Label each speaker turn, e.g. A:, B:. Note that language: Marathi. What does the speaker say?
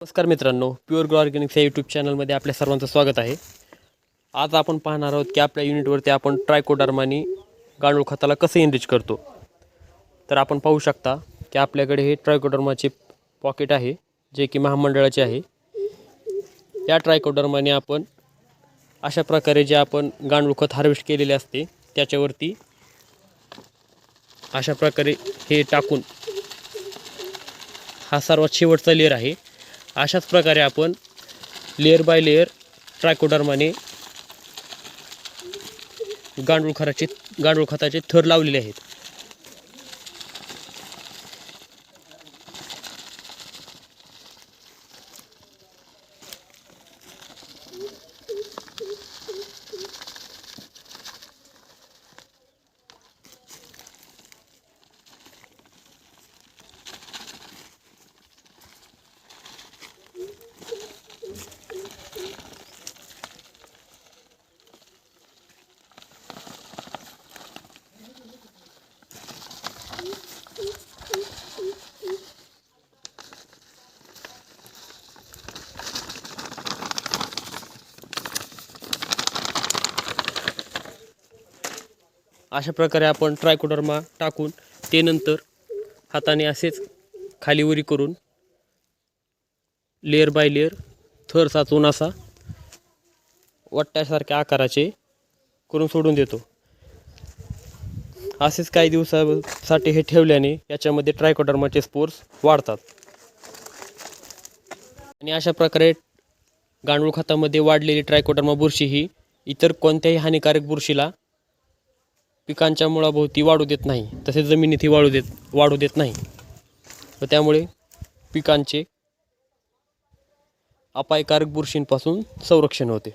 A: नमस्कार मित्रांनो प्युअर ग्रो ऑर्गॅनिक्स या यूट्यूब चॅनलमध्ये आपल्या सर्वांचं स्वागत आहे. आज आपण पाहणार आहोत की आपल्या युनिटवरती आपण ट्रायकोडर्मानी गांडूळ खताला कसं एनरिच करतो. तर आपण पाहू शकता की आपल्याकडे हे ट्रायकोडर्माचे पॉकेट आहे जे की महामंडळाचे आहे. या ट्रायकोडर्माने आपण अशा प्रकारे जे आपण गांडूळ खत हार्वेस्ट केलेले असते त्याच्यावरती अशा प्रकारे हे टाकून हा सर्वात शेवटचा लेअर आहे. अशाच प्रकारे आपण लेअर बाय लेअर ट्रायकोडर्माने गांडूळ खताचे गांडूळ खताचे थर लावलेले आहेत. अशा प्रकारे आपण ट्रायकोडर्मा टाकून ते नंतर हाताने असेच खाली उरी करून लेअर बाय लेअर थर साचून असा वट्ट्यासारख्या आकाराचे करून सोडून देतो. असेच काही दिवसासाठी हे ठेवल्याने याच्यामध्ये ट्रायकोडर्माचे स्पोर्स वाढतात. आणि अशा प्रकारे गांडूळ खतामध्ये वाढलेली ट्रायकोडर्मा बुरशी ही इतर कोणत्याही हानिकारक बुरशीला पिकांच्या मुळाभोवती वाढू देत नाही तसेच जमिनीतही वाढू देत वाढू देत नाही. व त्यामुळे पिकांचे अपायकारक बुरशींपासून संरक्षण होते.